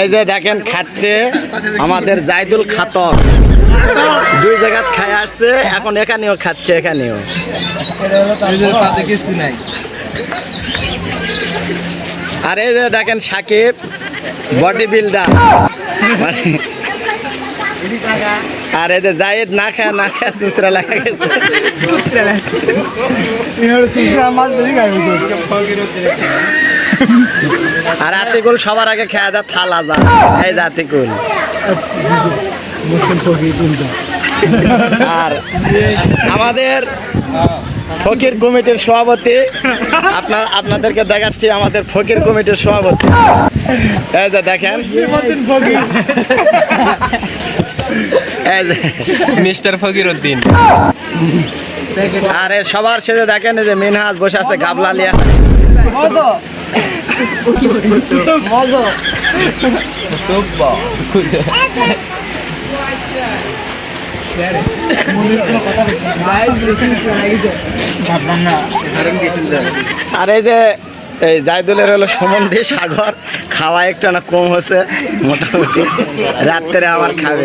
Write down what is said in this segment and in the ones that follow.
এই যে দেখেন খাচ্ছে আমাদের জাইদুল খাতক দুই জায়গা খায় আসছে এখন এখানেও খাচ্ছে এখানেও। আর এই যে দেখেন সাকিব বডি বিল্ডার মানে আর এই যে জায়েদ না খায় না খায় সুসরা লাগা গেছে। আর আতিকুল সবার আগে খেয়া দেয় থালা যা। এই যে আতিকুল। আর আমাদের ফকির কমিটির সভাপতি আপনার আপনাদেরকে দেখাচ্ছি আমাদের ফকির কমিটির সভাপতি। এই যে দেখেন। মিস্টার ফকির উদ্দিন আরে সবার শেষে দেখেন এই যে মিনহাজ বসে আছে গাবলা লিয়া আর এই যে, এই জায়দুলের হলো সমন্ধে সাগর, খাওয়া একটু না কম হচ্ছে, মোটামুটি। রাত্রে আবার খাবে।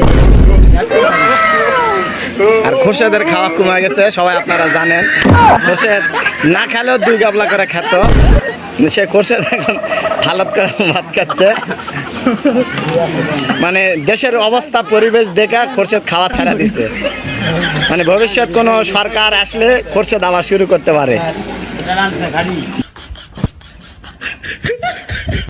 আর খোরশেদের খাওয়া কমে গেছে, সবাই আপনারা জানেন। খোরশেদ না খেলেও দুই গাবলা করে খেত। সে খোরশেদ এখন হালত করে ভাত খাচ্ছে। মানে দেশের অবস্থা, পরিবেশ দেখা খোরশেদ খাওয়া ছাড়া দিছে। মানে ভবিষ্যৎ কোনো সরকার আসলে খোরশেদ আবার শুরু করতে পারে।